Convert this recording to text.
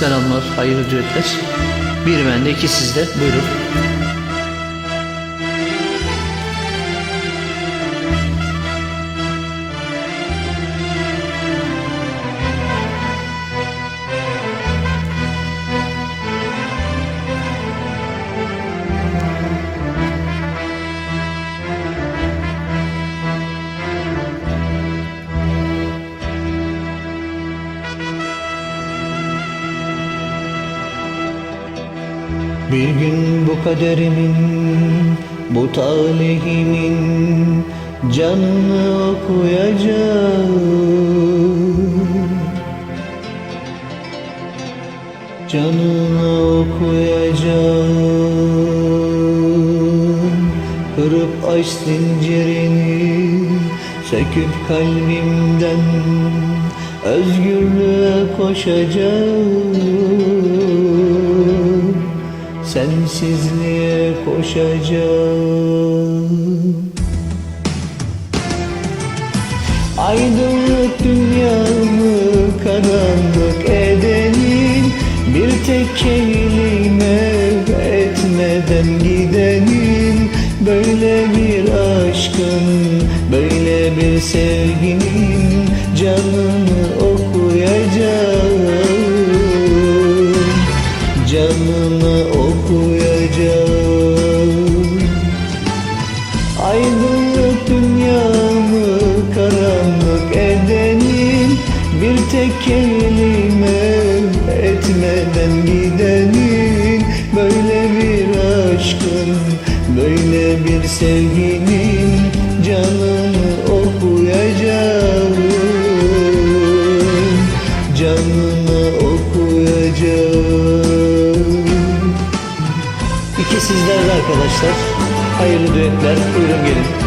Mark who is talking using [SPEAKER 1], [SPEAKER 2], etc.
[SPEAKER 1] Selamlar, hayırlı düetler. Bir bende, iki sizde. Buyurun. Bir gün bu kaderimin, bu talihimin canını okuyacağım. Canını okuyacağım. Kırıp aç zincirini, söküp kalbimden özgürlüğe koşacağım. Sensizliğe koşacağım. Aydınlık dünyamı karanlık edenin Bir tek kelime etmeden gidenin. Böyle bir aşkın, böyle bir sevginin Canını okuyacağım. Canını okuyacağım Aydınlık dünyamı karanlık edenin Bir tek kelime etmeden gidenin. Böyle bir aşkın, böyle bir sevginin Canını okuyacağım. Canını sizlerde arkadaşlar. Hayırlı düetler. Buyurun gelin.